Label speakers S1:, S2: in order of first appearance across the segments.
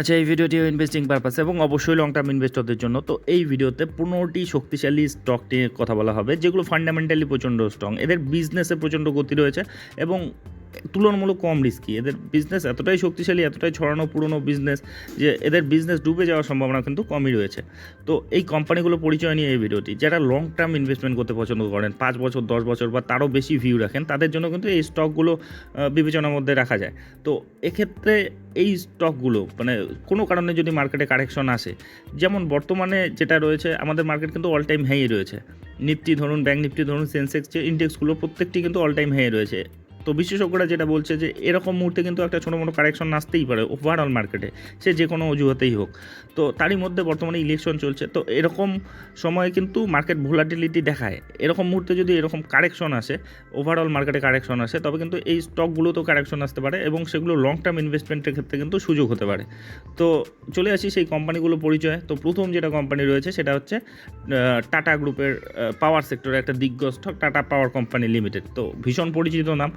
S1: আচ্ছা এই ভিডিওটি ইনভেস্টিং পারপাস এবং অবশ্যই লং টার্ম ইনভেস্টরদের জন্য। তো এই ভিডিওতে পনেরোটি শক্তিশালী স্টক নিয়ে কথা বলা হবে, যেগুলো ফান্ডামেন্টালি প্রচণ্ড স্ট্রং এদের বিজনেসে প্রচণ্ড গতি রয়েছে এবং তুলনামূলক কম রিস্কি এদের বিজনেস এতটাই শক্তিশালী, এতটাই ছড়ানো, পুরনো বিজনেস যে এদের বিজনেস ডুবে যাওয়ার সম্ভাবনা কিন্তু কমই রয়েছে। তো এই কোম্পানিগুলো পরিচয় নিয়ে এই ভিডিওটি, যারা লং টার্ম ইনভেস্টমেন্ট করতে পছন্দ করেন, পাঁচ বছর, দশ বছর বা তারও বেশি ভিউ রাখেন, তাদের জন্য কিন্তু এই স্টকগুলো বিবেচনার মধ্যে রাখা যায়। তো এক্ষেত্রে এই স্টকগুলো মানে কোনো কারণে যদি মার্কেটে কারেকশন আসে, যেমন বর্তমানে যেটা রয়েছে, আমাদের মার্কেট কিন্তু অল টাইম হাই রয়েছে। নিফটি ধরুন ব্যাঙ্ক নিফটি ধরুন সেন্সেক্স যে ইন্ডেক্সগুলো প্রত্যেকটি কিন্তু অল টাইম হাই রয়েছে। তো বিশেষজ্ঞরা যেটা বলছে যে এরকম মুহূর্তে কিন্তু একটা ছোটো মোটো কারেকশন আসতেই পারে ওভারঅল মার্কেটে সে যে কোনো অজুহাতেই হোক। তো তারই মধ্যে বর্তমানে ইলেকশন চলছে। তো এরকম সময়ে কিন্তু মার্কেট ভোলাটিলিটি দেখায়। এরকম মুহূর্তে যদি এরকম কারেকশন আসে ওভারঅল মার্কেটে কারেকশন আসে, তবে কিন্তু এই স্টকগুলোতেও কারেকশন আসতে পারে এবং সেগুলো লং টার্ম ইনভেস্টমেন্টের ক্ষেত্রে কিন্তু সুযোগ হতে পারে। তো চলে আসি সেই কোম্পানিগুলো পরিচয়। তো প্রথম যেটা কোম্পানি রয়েছে সেটা হচ্ছে টাটা গ্রুপের পাওয়ার সেক্টরে একটা দিগ্গজ stock Tata power company limited তো ভীষণ পরিচিত নাম।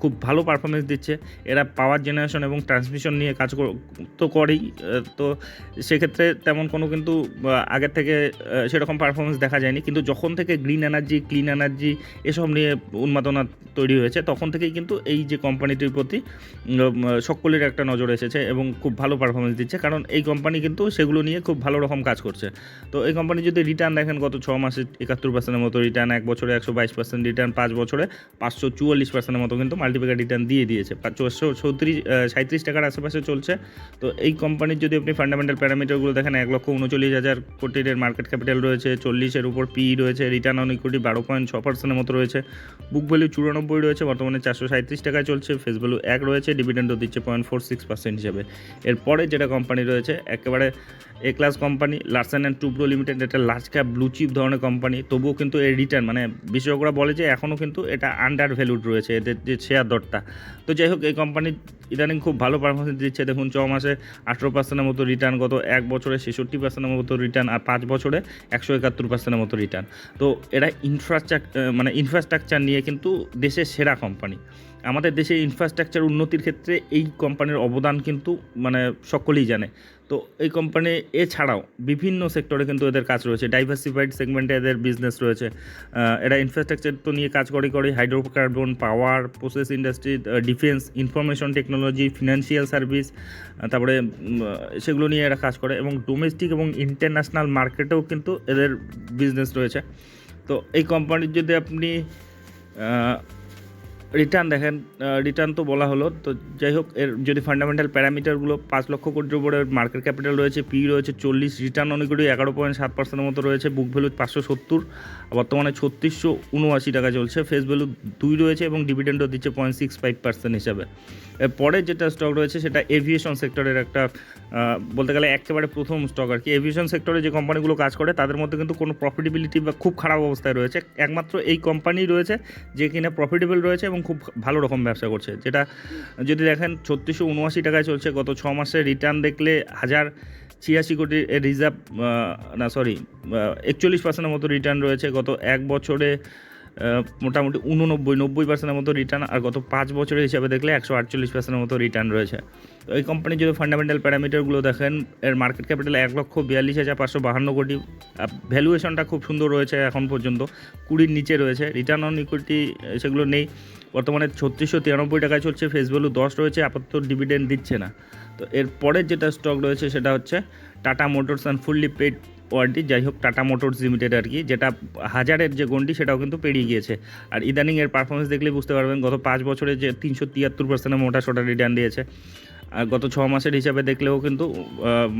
S1: খুব ভালো পারফরমেন্স দিচ্ছে। এরা পাওয়ার জেনারেশন এবং ট্রান্সমিশন নিয়ে কাজ তো করেই তো সেক্ষেত্রে তেমন কোনো কিন্তু আগের থেকে সেরকম পারফরমেন্স দেখা যায়নি। কিন্তু যখন থেকে গ্রিন এনার্জি ক্লিন এনার্জি এসব নিয়ে উন্মাদনা তৈরি হয়েছে, তখন থেকেই কিন্তু এই যে কোম্পানিটির প্রতি সকলের একটা নজর এসেছে এবং খুব ভালো পারফরমেন্স দিচ্ছে। কারণ এই কোম্পানি কিন্তু সেগুলো নিয়ে খুব ভালো রকম কাজ করছে। তো এই কোম্পানি যদি রিটার্ন দেখেন, গত ছ মাসে একাত্তর পার্সেন্টের মতো রিটার্ন এক বছরে একশো বাইশ পার্সেন্ট রিটার্ন পাঁচ বছরে পাঁচশো চুয়াল্লিশ পার্সেন্টের মতো কিন্তু মাল্টিপ্যাকার রিটার্ন দিয়ে দিয়েছে। চারশো চৌত্রিশ সাঁত্রিশ টাকার আশেপাশে চলছে। তো এই কোম্পানির যদি আপনি ফান্ডামেন্টাল প্যারামিটারগুলো দেখেন, এক লক্ষ উনচল্লিশ হাজার কোটির মার্কেট ক্যাপিটাল রয়েছে, চল্লিশের উপর পি রয়েছে রিটার্ন অন ইকুইটি বারো পয়েন্ট ছ পার্সেন্টের মতো রয়েছে। বুক ভ্যালু চুরানব্বই রয়েছে, বর্তমানে চারশো সাঁত্রিশ টাকায় চলছে ফেস ভ্যালু এক রয়েছে ডিভিডেন্ডও দিচ্ছে পয়েন্ট ফোর সিক্স পার্সেন্ট হিসেবে। এরপরে যেটা কোম্পানি রয়েছে, একেবারে A class company Larsen and Toubro limited এটা লার্জ ক্যাপ ব্লু চিপ ধরনের কোম্পানি তবুও কিন্তু এর রিটার্ন মানে বিশেষজ্ঞরা বলে যে এখনও কিন্তু এটা আন্ডার ভ্যালুড রয়েছে। এদের যে শেয়ার দরটা তো যাই হোক, এই কোম্পানি ইদানিং খুব ভালো পারফরমেন্স দিচ্ছে। দেখুন, ছ মাসে আঠেরো পার্সেন্টের মতো রিটার্ন গত এক বছরে ছেষট্টি পার্সেন্টের মতো রিটার্ন আর পাঁচ বছরে একশো একাত্তর পার্সেন্টের মতো রিটার্ন তো এরা ইনফ্রাস্ট্রাকচার মানে ইনফ্রাস্ট্রাকচার নিয়ে কিন্তু দেশের সেরা কোম্পানি আমাদের দেশে ইনফ্রাস্ট্রাকচার উন্নতির ক্ষেত্রে এই কোম্পানির অবদান কিন্তু মানে সকলেই জানে। তো এই কোম্পানি এছাড়াও বিভিন্ন সেক্টরে কিন্তু এদের কাজ রয়েছে। ডাইভার্সিফাইড সেগমেন্টে এদের বিজনেস রয়েছে। এরা ইনফ্রাস্ট্রাকচার তো নিয়ে কাজ করে করে hydrocarbon power process industry defence information technology financial service তারপরে সেগুলো নিয়ে এরা কাজ করে এবং ডোমেস্টিক এবং ইন্টারন্যাশনাল মার্কেটেও কিন্তু এদের বিজনেস রয়েছে। তো এই কোম্পানির যদি আপনি রিটার্ন দেখেন রিটার্ন তো বলা হলো। তো যাই হোক, এর যদি ফান্ডামেন্টাল প্যারামিটারগুলো পাঁচ লক্ষ কোটির উপরে মার্কেট ক্যাপিটাল রয়েছে পি রয়েছে চল্লিশ রিটার্ন অনেকগুলি এগারো পয়েন্ট সাত পার্সেন্টের মতো রয়েছে বুক ভ্যালু পাঁচশো সত্তর, বর্তমানে ছত্রিশশো উনআশি টাকা চলছে ফেস ভ্যালু দুই রয়েছে এবং ডিভিডেন্ডও দিচ্ছে পয়েন্ট সিক্স ফাইভ পার্সেন্ট হিসাবে। পরে যেটা স্টক রয়েছে, সেটা এভিয়েশন সেক্টরের একটা বলতে গেলে একেবারে প্রথম স্টক আর কি। এভিয়েশন সেক্টরে যে কোম্পানিগুলো কাজ করে, তাদের মধ্যে কিন্তু কোনো প্রফিটেবিলিটি বা খুব খারাপ অবস্থায় রয়েছে। একমাত্র এই কোম্পানি রয়েছে, যে কিনা প্রফিটেবল রয়েছে এবং খুব ভালো রকম ব্যবসা করছে। যেটা যদি দেখেন ছত্রিশশো উনআশি টাকায় চলছে, গত ছ মাসে রিটার্ন দেখলে হাজার ছিয়াশি কোটি রিজার্ভ না সরি একচল্লিশ পার্সেন্টের মতো রিটার্ন রয়েছে। গত এক বছরে মোটামুটি উননব্বই, নব্বই পার্সেন্টের মতো রিটার্ন আর গত পাঁচ বছরের হিসাবে দেখলে একশো আটচল্লিশ পার্সেন্টের মতো রিটার্ন রয়েছে। তো এই কোম্পানির যদি ফান্ডামেন্টাল প্যারামিটারগুলো দেখেন, এর মার্কেট ক্যাপিটাল এক লক্ষ বিয়াল্লিশ হাজার পাঁচশো বাহান্ন কোটি ভ্যালুয়েশনটা খুব সুন্দর রয়েছে এখন পর্যন্ত, কুড়ির নিচে রয়েছে রিটার্ন অন ইকুইটি সেগুলো নেই। বর্তমানে ছত্রিশশো তিরানব্বই টাকায় চলছে ফেস ভ্যালু দশ রয়েছে, আপাতত ডিভিডেন্ড দিচ্ছে না। তো এর পরের যেটা স্টক রয়েছে, সেটা হচ্ছে Tata motors and fully paid ওয়ার্ডটি যাই হোক, টাটা মোটরস লিমিটেড আর কি, যেটা হাজারের যে গন্ডি সেটাও কিন্তু পেরিয়ে গিয়েছে। আর ইদানিং এর পারফরমেন্স দেখলে বুঝতে পারবেন, গত পাঁচ বছরে যে তিনশো তিয়াত্তর পার্সেন্টের মোটা সোটা রিটার্ন দিয়েছে। গত ছ মাসের হিসাবে দেখলেও কিন্তু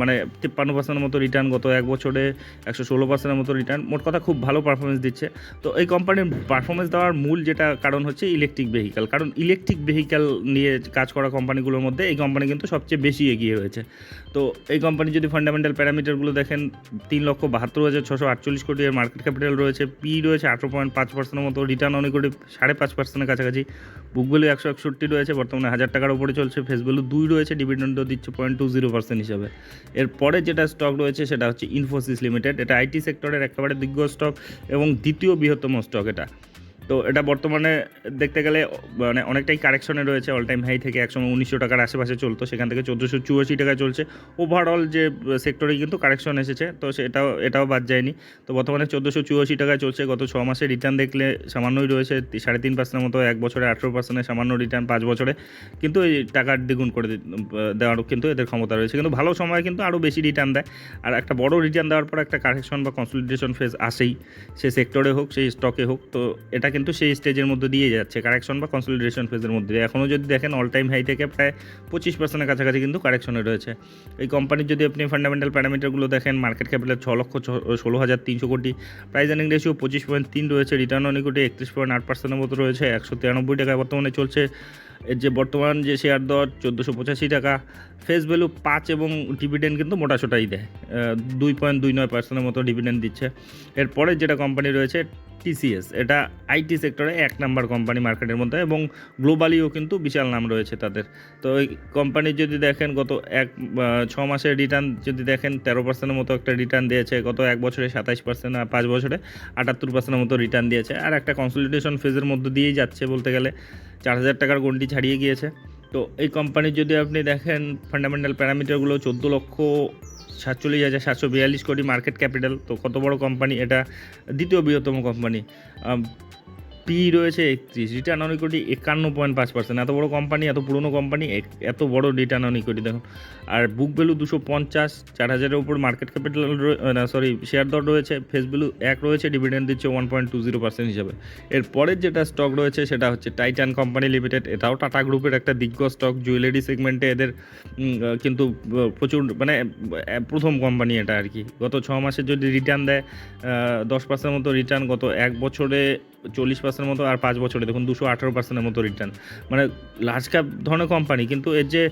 S1: মানে তিপ্পান্ন পার্সেন্টের মতো রিটার্ন গত এক বছরে, একশো ষোলো পার্সেন্টের মতো রিটার্ন মোট কথা খুব ভালো পারফরমেন্স দিচ্ছে। তো এই কোম্পানির পারফরমেন্স দেওয়ার মূল যেটা কারণ হচ্ছে ইলেকট্রিক ভেহিক্যাল কারণ ইলেকট্রিক ভেহিক্যাল নিয়ে কাজ করা কোম্পানিগুলোর মধ্যে এই কোম্পানি কিন্তু সবচেয়ে বেশি এগিয়ে রয়েছে। তো এই কোম্পানি যদি ফান্ডামেন্টাল প্যারামিটারগুলো দেখেন, তিন লক্ষ বাহাত্তর হাজার ছশো আটচল্লিশ কোটি এর মার্কেট ক্যাপিটাল রয়েছে। পি রয়েছে আঠেরো পয়েন্ট পাঁচ পার্সেন্টের মতো রিটার্ন অনেক কোটি, সাড়ে পাঁচ পার্সেন্টের কাছাকাছি। বুক ভ্যালু একশো একষট্টি রয়েছে, বর্তমানে হাজার টাকার উপরে চলছে। ফেস দুই রয়েছে। ডিভিডেন্ডও দিচ্ছে পয়েন্ট টু জিরো পার্সেন্ট হিসাবে। এরপরে যেটা স্টক রয়েছে সেটা হচ্ছে ইনফোসিস লিমিটেড এটা আইটি সেক্টরের একেবারে দীর্ঘ স্টক এবং দ্বিতীয় বৃহত্তম স্টক এটা। তো এটা বর্তমানে দেখতে গেলে মানে অনেকটাই কারেকশনে রয়েছে অল টাইম হাই থেকে একসময় উনিশশো টাকার আশেপাশে চলতো, সেখান থেকে চোদ্দোশো চুয়াশি টাকায় চলছে। ওভারঅল যে সেক্টরে কিন্তু কারেকশন এসেছে, তো সেটাও, এটাও বাদ যায়নি। তো বর্তমানে চোদ্দোশো চুয়াশি টাকায় চলছে, গত ছ মাসে রিটার্ন দেখলে সামান্যই রয়েছে সাড়ে তিন পার্সেন্টের মতো, এক বছরে আঠেরো পার্সেন্টের সামান্য রিটার্ন পাঁচ বছরে। কিন্তু এই টাকার দ্বিগুণ করে দেওয়ারও কিন্তু এদের ক্ষমতা রয়েছে। কিন্তু ভালো সময় কিন্তু আরও বেশি রিটার্ন দেয়। আর একটা বড় রিটার্ন দেওয়ার পর একটা কারেকশন বা কনসলিডেশন ফেজ আসেই। সে সেক্টরে হোক, সেই স্টকে হোক, তো এটা কিন্তু সেই স্টেজের মধ্যে দিয়ে যাচ্ছে। কারেকশন বা কনসলিডেশন ফেজের মধ্যে। দিয়ে এখনও যদি দেখেন অল টাইম হাই থেকে প্রায় পঁচিশ পার্সেন্টের কাছাকাছি কিন্তু কারেকশনে রয়েছে। এই কোম্পানির যদি আপনি ফান্ডামেন্টাল প্যারামিটারগুলো দেখেন মার্কেট ক্যাপিটাল ছ লক্ষ ষোলো হাজার তিনশো কোটি প্রাইস আর্নিং রেশিও পঁচিশ পয়েন্ট তিন রয়েছে রিটার্ন অন ইকুইটি একত্রিশ পয়েন্ট আট পার্সেন্টের মতো রয়েছে, একশো তিরানব্বই টাকায় বর্তমানে চলছে। এর যে বর্তমান যে শেয়ার দর, চোদ্দোশো পঁচাশি টাকা। ফেস ভ্যালু পাঁচ এবং ডিভিডেন্ড কিন্তু মোটাসোটাই দেয়। দুই পয়েন্ট দুই নয় পার্সেন্টের মতো ডিভিডেন্ড দিচ্ছে। এরপরে যেটা কোম্পানি রয়েছে টিসিএস এটা আইটি সেক্টরে এক নাম্বার কোম্পানি মার্কেটের মধ্যে এবং গ্লোবালিও কিন্তু বিশাল নাম রয়েছে তাদের। তো এই কোম্পানি যদি দেখেন, গত এক ছ মাসের রিটার্ন যদি দেখেন, তেরো পার্সেন্টের মতো একটা রিটার্ন দিয়েছে, গত এক বছরে সাতাইশ পার্সেন্ট আর পাঁচ বছরে আটাত্তর পার্সেন্টের মতো রিটার্ন দিয়েছে। আর একটা কনসলিডেশন ফেজের মধ্যে দিয়েই যাচ্ছে বলতে গেলে, চার হাজার টাকার গন্ডি ছাড়িয়ে গিয়েছে। তো এই কোম্পানির যদি আপনি দেখেন ফান্ডামেন্টাল প্যারামিটারগুলো চোদ্দ লক্ষ সাতচল্লিশ হাজার সাতশো বিয়াল্লিশ কোটি মার্কেট ক্যাপিটাল তো কত বড় কোম্পানি এটা দ্বিতীয় বৃহত্তম কোম্পানি পি রয়েছে একত্রিশ রিটার্ন অন ইকুইটি একান্ন পয়েন্ট পাঁচ পার্সেন্ট এত বড় কোম্পানি এত পুরনো কোম্পানি এত বড় রিটার্ন অন ইকুইটি দেখুন আর বুক ভ্যালু দুশো পঞ্চাশ, চার হাজারের উপর মার্কেট ক্যাপিটাল না সরি শেয়ার দর রয়েছে ফেস ভ্যালু এক রয়েছে ডিভিডেন্ড দিচ্ছে one point two zero percent হিসাবে। এর পরের যেটা স্টক রয়েছে, সেটা হচ্ছে টাইটান কোম্পানি লিমিটেড এটাও টাটা গ্রুপের একটা দিগ্গজ স্টক জুয়েলারি সেগমেন্টে এদের কিন্তু প্রচুর মানে প্রথম কোম্পানি এটা আর কি। গত ছ মাসে যদি রিটার্ন দেয় দশ পার্সেন্ট মতো রিটার্ন গত এক বছরে চল্লিশ পার্সেন্টের মতো আর পাঁচ বছরে, দেখুন দুশো আঠারো পার্সেন্টের মতো রিটার্ন মানে লার্জ ক্যাপ ধরনের কোম্পানি কিন্তু এর যে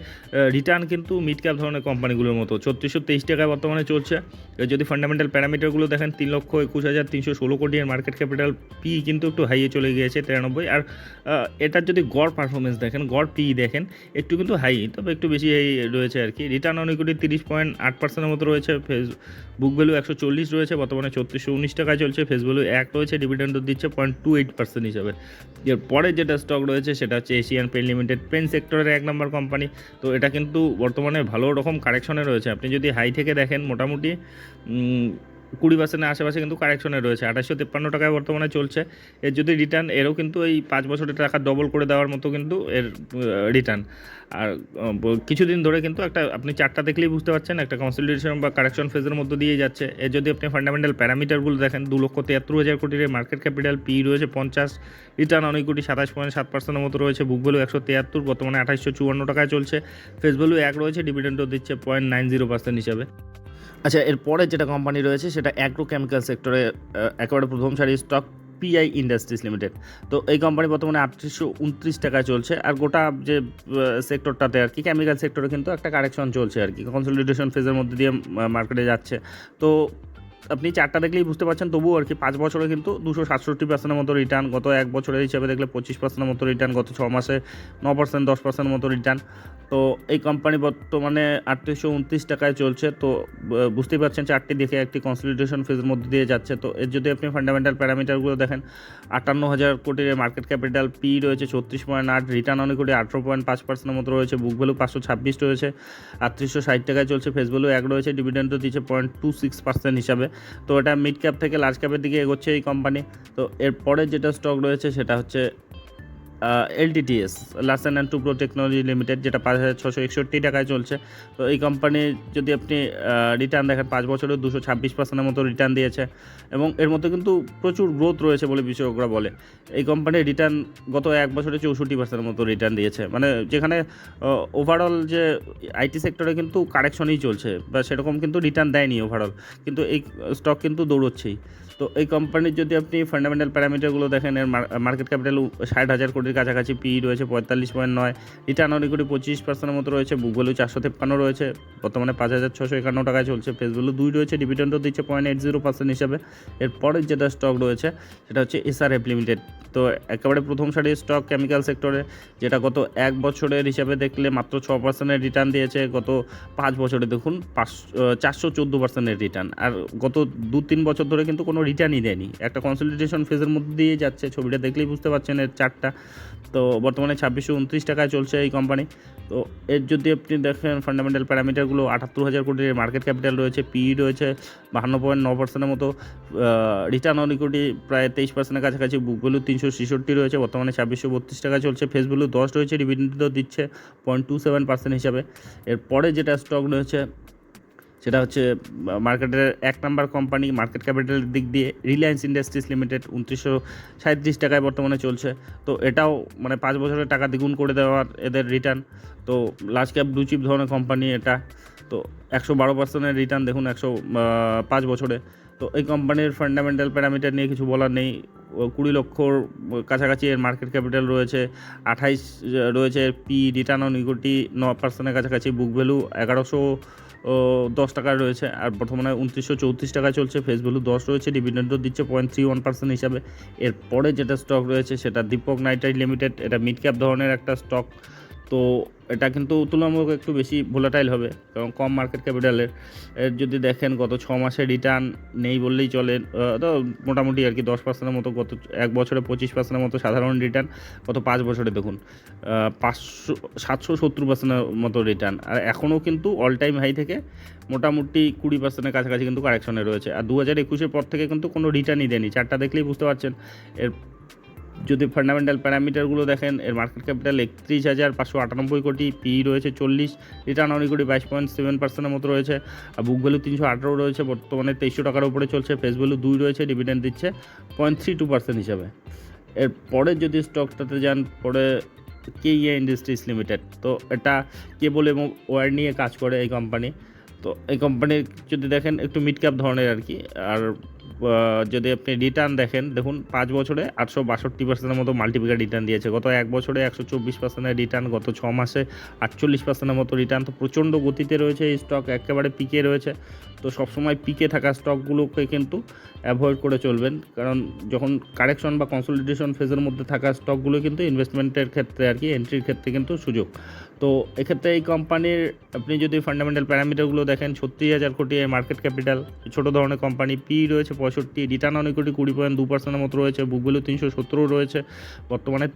S1: রিটার্ন কিন্তু মিড ক্যাপ ধরনের কোম্পানিগুলোর মতো। ছত্রিশশো তেইশ টাকায় বর্তমানে চলছে। এর যদি ফান্ডামেন্টাল প্যারামিটারগুলো দেখেন, তিন লক্ষ একুশ হাজার তিনশো ষোলো কোটি এর মার্কেট ক্যাপিটাল পি কিন্তু একটু হাইয়ে চলে গিয়েছে, তিরানব্বই। আর এটার যদি গড় পারফরমেন্স দেখেন, গড় পি দেখেন, একটু কিন্তু হাই তবে একটু বেশি রয়েছে আর কি। রিটার্ন অন ইকুইটি তিরিশ পয়েন্ট আট পার্সেন্টের মতো রয়েছে। ফেস বুক ভ্যালু একশো চল্লিশ রয়েছে, বর্তমানে ছত্রিশশো উনিশ টাকায় চলছে। ফেস ভ্যালু এক রয়েছে ডিভিডেন্ড দিচ্ছে পয়েন্ট টু এইট পার্সেন্ট হিসাবে। এর পরে যেটা স্টক রয়েছে সেটা হচ্ছে এশিয়ান পেন লিমিটেড পেন সেক্টরের এক নম্বর কোম্পানি তো এটা কিন্তু বর্তমানে ভালো রকম কারেকশনে রয়েছে। আপনি যদি হাই থেকে দেখেন, মোটামুটি কুড়ি পার্সেন্টের আশেপাশে কিন্তু কারেকশনে রয়েছে। আঠাশশো তিপ্পান্ন টাকায় বর্তমানে চলছে। এর যদি রিটার্ন এরও কিন্তু এই পাঁচ বছরের টাকা ডবল করে দেওয়ার মতো কিন্তু এর রিটার্ন আর কিছুদিন ধরে কিন্তু একটা, আপনি চারটা দেখলেই বুঝতে পারছেন, একটা কনসলিডেশন বা কারেকশন ফেজের মধ্যে দিয়ে যাচ্ছে। এর যদি আপনি ফান্ডামেন্টাল প্যারামিটারগুলো দেখেন, দু লক্ষ তিয়াত্তর হাজার কোটির মার্কেট ক্যাপিটাল পি রয়েছে পঞ্চাশ রিটার্ন অনেক কোটি সাতাশ পয়েন্ট সাত পার্সেন্টের মতো রয়েছে বুক ভ্যালু একশো তিয়াত্তর, বর্তমানে আঠাশশো চুয়ান্ন টাকায় চলছে। ফেস ভ্যালু এক রয়েছে ডিভিডেন্ডও দিচ্ছে পয়েন্ট নাইন জিরো পার্সেন্ট হিসাবে। আচ্ছা এরপরে যেটা কোম্পানি রয়েছে সেটা অ্যাগ্রো কেমিক্যাল সেক্টরে একেবারে প্রথম সারির স্টক পিআই ইন্ডাস্ট্রিজ লিমিটেড তো এই কোম্পানি বর্তমানে আটত্রিশশো উনত্রিশ টাকায় চলছে আর গোটা যে সেক্টরটাতে আর কি কেমিক্যাল সেক্টরে কিন্তু একটা কারেকশন চলছে আর কি কনসলিডেশন ফেজের মধ্যে দিয়ে মার্কেটে যাচ্ছে। তো আপনি চারটা দেখলেই বুঝতে পারছেন, তবুও আর কি পাঁচ বছরে কিন্তু দুশো সাতষট্টি পার্সেন্টের মতো রিটার্ন গত এক বছরের হিসাবে দেখলে পঁচিশ পার্সেন্টের মতো রিটার্ন গত ছ মাসে, ন পার্সেন্ট দশ পার্সেন্টের মতো রিটার্ন তো এই কোম্পানি বর্তমানে আটত্রিশশো উনত্রিশ টাকায় চলছে। তো বুঝতেই পারছেন চারটি দেখে একটি কনসলিডেশন ফেজের মধ্যে দিয়ে যাচ্ছে। তো, এর যদি আপনি ফান্ডামেন্টাল প্যারামিটারগুলো দেখেন, আটান্ন হাজার কোটির মার্কেট ক্যাপিটাল পি রয়েছে ছত্রিশ পয়েন্ট আট রিটার্ন অনেক কোটি আঠেরো পয়েন্ট পাঁচ পার্সেন্টের মতো রয়েছে বুক ভ্যালু পাঁচশো ছাব্বিশ রয়েছে, আটত্রিশশো ষাট টাকায় চলছে ফেস ভ্যালু এক রয়েছে ডিভিডেন্ডও দিচ্ছে পয়েন্ট টু সিক্স পার্সেন্ট হিসাবে। তো এটা মিড ক্যাপ থেকে লার্জ ক্যাপের দিকে এগোচ্ছে এই কোম্পানি তো এরপরে যেটা স্টক রয়েছে সেটা হচ্ছে LTTS Larsen and Toubro technology limited যেটা পাঁচ হাজার ছশো একষট্টি টাকায় চলছে। তো এই কোম্পানি যদি আপনি রিটার্ন দেখেন, পাঁচ বছরে দুশো ছাব্বিশ পার্সেন্টের মতো রিটার্ন দিয়েছে। এবং এর মধ্যে কিন্তু প্রচুর গ্রোথ রয়েছে বলে বিশেষজ্ঞরা বলে। এই কোম্পানির রিটার্ন গত এক বছরে চৌষট্টি পার্সেন্টের মতো রিটার্ন দিয়েছে। মানে যেখানে ওভারঅল যে আইটি সেক্টরে কিন্তু কারেকশনই চলছে, বা সেরকম কিন্তু রিটার্ন দেয়নি ওভারঅল কিন্তু এই স্টক কিন্তু দৌড়চ্ছেই। তো এই কোম্পানির যদি আপনি ফান্ডামেন্টাল প্যারামিটারগুলো দেখেন, এর মার্কেট ক্যাপিটাল ষাট হাজার কোটির কাছাকাছি পি রয়েছে পঁয়তাল্লিশ পয়েন্ট নয় রিটার্ন অনেক কোটি পঁচিশ পার্সেন্টের মতো রয়েছে বুক ভ্যালু চারশো তেপ্পান্ন রয়েছে, বর্তমানে পাঁচ হাজার ছশো একান্ন টাকায় চলছে ফেস ভ্যালু দুই রয়েছে ডিভিডেন্ডও দিচ্ছে পয়েন্ট এইট জিরো পার্সেন্ট হিসাবে। এরপরের যেটা স্টক রয়েছে, সেটা হচ্ছে এসআরএফ লিমিটেড তো একেবারে প্রথম সারির স্টক কেমিক্যাল সেক্টরে যেটা গত এক বছরের হিসাবে দেখলে মাত্র ছ পার্সেন্টের রিটার্ন দিয়েছে, গত পাঁচ বছরে দেখুন পাঁচ, চারশো চোদ্দ পার্সেন্টের রিটার্ন আর গত দু তিন বছর ধরে কিন্তু কোনো রিটার্নই দেয়নি। একটা কনসলিডেশন ফেজের মধ্যে দিয়ে যাচ্ছে, ছবিটা দেখলেই বুঝতে পারছেন এর চারটা। তো বর্তমানে ছাব্বিশশো উনত্রিশ টাকায় চলছে এই কোম্পানি তো এর যদি আপনি দেখেন ফান্ডামেন্টাল প্যারামিটারগুলো আটাত্তর হাজার কোটির মার্কেট ক্যাপিটাল রয়েছে পিই রয়েছে, বাহান্ন পয়েন্ট ন পার্সেন্টের মতো রিটার্ন অন ইকুইটি প্রায় তেইশ পার্সেন্টের কাছাকাছি বুক ভ্যালু তিনশো ছেষট্টি রয়েছে, বর্তমানে ছাব্বিশশো বত্রিশ টাকা চলছে ফেস ভ্যালু দশ রয়েছে ডিভিডেন্ড দিচ্ছে পয়েন্ট টু সেভেন পার্সেন্ট হিসাবে। এরপরে যেটা স্টক রয়েছে সেটা হচ্ছে মার্কেটের এক নাম্বার কোম্পানি মার্কেট ক্যাপিটালের দিক দিয়ে রিলায়েন্স ইন্ডাস্ট্রিজ লিমিটেড উনত্রিশশো সাঁত্রিশ টাকায় বর্তমানে চলছে। তো এটাও মানে পাঁচ বছরের টাকা দ্বিগুণ করে দেওয়ার এদের রিটার্ন তো লাস্ট ক্যাপ ব্লু চিপ ধরনের কোম্পানি এটা। তো একশো বারো পার্সেন্টের রিটার্ন দেখুন, একশো পাঁচ বছরে। তো এই কোম্পানির ফান্ডামেন্টাল প্যারামিটার নিয়ে কিছু বলার নেই। কুড়ি লক্ষর কাছাকাছি এর মার্কেট ক্যাপিটাল রয়েছে, আঠাইশ রয়েছে পি রিটার্ন অন ইকুইটি ন পার্সেন্টের কাছাকাছি বুক ভ্যালু এগারোশো দশ টাকায় রয়েছে। আর বর্তমানে উনত্রিশশো চৌত্রিশ টাকা চলছে ফেস ভ্যালু দশ রয়েছে ডিভিডেন্ডও দিচ্ছে পয়েন্ট থ্রি ওয়ান পার্সেন্ট হিসাবে। এরপরে যেটা স্টক রয়েছে, সেটা দীপক নাইট্রাইট লিমিটেড এটা মিড ক্যাপ ধরনের একটা স্টক তো এটা কিন্তু তুলনামূলক একটু বেশি ভোলাটাইল হবে, কারণ কম মার্কেট ক্যাপিটালের এর। যদি দেখেন, গত ছ মাসে রিটার্ন নেই বললেই চলে। তো মোটামুটি আর কি দশ পার্সেন্টের মতো, গত এক বছরে পঁচিশ পার্সেন্টের মতো সাধারণ রিটার্ন গত পাঁচ বছরে দেখুন পাঁচশো, সাতশো সত্তর পার্সেন্টের মতো রিটার্ন আর এখনও কিন্তু অল টাইম হাই থেকে মোটামুটি কুড়ি পার্সেন্টের কাছাকাছি কিন্তু কারেকশনে রয়েছে। আর দু হাজার একুশের পর থেকে কিন্তু কোনো রিটার্নই দেয়নি। চারটা দেখলেই বুঝতে পারছেন। এর যদি ফান্ডামেন্টাল প্যারামিটারগুলো দেখেন, এর মার্কেট ক্যাপিটাল একত্রিশ হাজার পাঁচশো আটানব্বই কোটি পি রয়েছে চল্লিশ রিটার্ন অন কোটি বাইশ পয়েন্ট সেভেন পার্সেন্টের মতো রয়েছে, আর বুক ভ্যালু তিনশো আঠারো রয়েছে, বর্তমানে তেইশশো টাকার উপরে চলছে ফেস ভ্যালু দুই রয়েছে ডিভিডেন্ড দিচ্ছে পয়েন্ট থ্রি টু পার্সেন্ট হিসাবে। এর পরে যদি স্টকটাতে যান, পরে কে ইয়ে ইন্ডাস্ট্রিজ লিমিটেড তো এটা কেবল এবং ওয়ার নিয়ে কাজ করে এই কোম্পানি তো এই কোম্পানির যদি দেখেন, একটু মিড ক্যাপ ধরনের আর কি, আর যদি আপনি রিটার্ন দেখেন, দেখুন পাঁচ বছরে আটশো বাষট্টি পার্সেন্টের মতো মাল্টিপ্লিকার রিটার্ন দিয়েছে। গত এক বছরে একশো চব্বিশ পার্সেন্টের রিটার্ন গত ছ মাসে আটচল্লিশ পার্সেন্টের মতো রিটার্ন তো প্রচণ্ড গতিতে রয়েছে এই স্টক একেবারে পিকে রয়েছে। তো সবসময় পিকে থাকা স্টকগুলোকে কিন্তু অ্যাভয়েড করে চলবেন। কারণ যখন কারেকশন বা কনসলিডেশন ফেজের মধ্যে থাকা স্টকগুলো কিন্তু ইনভেস্টমেন্টের ক্ষেত্রে আর কি এন্ট্রির ক্ষেত্রে কিন্তু সুযোগ। তো এক্ষেত্রে এই কোম্পানির আপনি যদি ফান্ডামেন্টাল প্যারামিটারগুলো দেখেন, ছত্রিশ হাজার কোটি মার্কেট ক্যাপিটাল ছোটো ধরনের কোম্পানি পি রয়েছে পঁয়ষট্টি রিটার্ন অনেক কোটি কুড়ি পয়েন্ট দু পার্সেন্টের মতো রয়েছে বুক তিনশো সত্তরও রয়েছে। বর্তমানে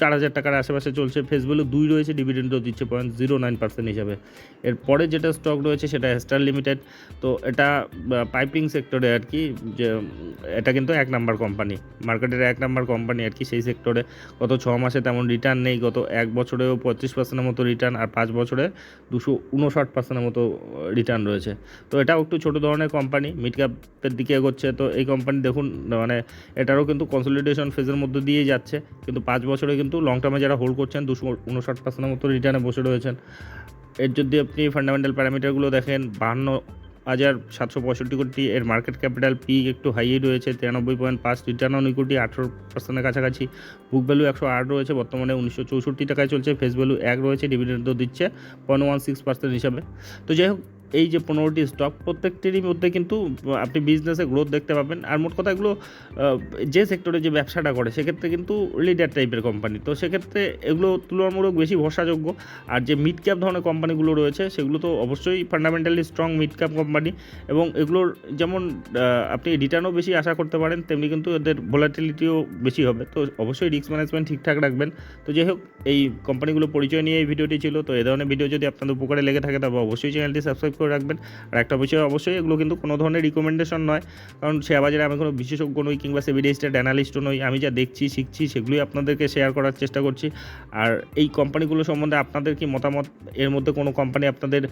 S1: চার হাজার টাকার আশেপাশে চলছে। ফেস দুই রয়েছে ডিভিডেন্ডও দিচ্ছে পয়েন্ট জিরো নাইন পার্সেন্ট হিসাবে। এরপরে যেটা স্টক রয়েছে সেটা স্টার লিমিটেড তো এটা পাইপিং সেক্টরে আর কি, যে, এটা কিন্তু এক নাম্বার কোম্পানি মার্কেটের এক নাম্বার কোম্পানি আর কি সেই সেক্টরে গত ছ মাসে তেমন রিটার্ন নেই, গত এক বছরেও পঁয়ত্রিশ পার্সেন্টের মতো রিটার্ন আর পাঁচ বছরে দুশো উনষাট পার্সেন্টের মতো রিটার্ন রয়েছে। তো এটাও একটু ছোটো ধরনের কোম্পানি মিড ক্যাপের দিকে এগোচ্ছে। তো এই কোম্পানি দেখুন মানে এটারও কিন্তু কনসলিডেশন ফেজের মধ্যে দিয়ে যাচ্ছে। কিন্তু পাঁচ বছরে কিন্তু লং টার্মে যারা হোল্ড করছেন, দুশো উনষাট পার্সেন্টের মতো রিটার্নে বসে রয়েছেন। এর যদি আপনি ফান্ডামেন্টাল প্যারামিটারগুলো দেখেন, বাহান্ন হাজার সাতশো পঁয়ষট্টি কোটি এর মার্কেট ক্যাপিটাল পি একটু হাইই রয়েছে, তিরানব্বই পয়েন্ট পাঁচ রিটার্ন অন ইকুইটি আঠেরো পার্সেন্টের কাছাকাছি। বুক ভ্যালু একশো আট রয়েছে, বর্তমানে উনিশশো চৌষট্টি টাকায় চলছে ফেস ভ্যালু এক রয়েছে ডিভিডেন্ডও দিচ্ছে পয়েন্ট ওয়ান সিক্স পার্সেন্ট হিসাবে। তো যাই হোক এই যে পনেরোটি স্টক প্রত্যেকটিরই মধ্যে কিন্তু আপনি বিজনেসে গ্রোথ দেখতে পাবেন। আর মোট কথা এগুলো যে সেক্টরে যে ব্যবসাটা করে, সেক্ষেত্রে কিন্তু লিডার টাইপের কোম্পানি তো সেক্ষেত্রে এগুলো তুলনামূলক বেশি ভরসাযোগ্য। আর যে মিড ক্যাপ ধরনের কোম্পানিগুলো রয়েছে, সেগুলো তো অবশ্যই fundamentally strong mid cap company এবং এগুলোর যেমন আপনি রিটার্নও বেশি আশা করতে পারেন, তেমনি কিন্তু এদের ভোলাটিলিটিও বেশি হবে। তো অবশ্যই রিস্ক ম্যানেজমেন্ট ঠিকঠাক রাখবেন। তো যাই হোক, এই কোম্পানিগুলো পরিচয় নিয়ে এই ভিডিওটি ছিল। তো এই ধরনের ভিডিও যদি আপনাদের উপকারে লেগে থাকে, তবে অবশ্যই চ্যানেলটি সাবস্ক্রাইব করে রাখবেন। আর একটা বিষয় অবশ্যই, এগুলো কিন্তু কোনো ধরনের রিকমেন্ডেশন নয়। কারণ শেয়ার বাজারে আমি কোনো বিশেষজ্ঞ নই কিংবা সেভিডেস্টেড অ্যানালিস্টও নই। আমি যা দেখছি, শিখছি, সেগুলোই আপনাদেরকে শেয়ার করার চেষ্টা করছি। আর এই কোম্পানিগুলো সম্বন্ধে আপনাদের কি মতামত? এর মধ্যে কোনো কোম্পানি আপনাদের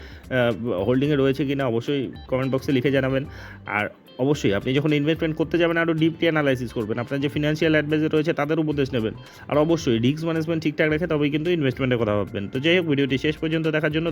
S1: হোল্ডিংয়ে রয়েছে কি না অবশ্যই কমেন্ট বক্সে লিখে জানাবেন। আর অবশ্যই আপনি যখন ইনভেস্টমেন্ট করতে যাবেন আরও ডিপলি অ্যানালাইসিস করবেন। আপনার যে ফিনান্সিয়াল অ্যাডভাইজার রয়েছে, তাদের উপদেশ নেবেন। আর অবশ্যই রিস্ক ম্যানেজমেন্ট ঠিকঠাক রেখে তবেই কিন্তু ইনভেস্টমেন্টের কথা ভাববেন। তো যাই হোক, ভিডিওটি শেষ পর্যন্ত দেখার জন্য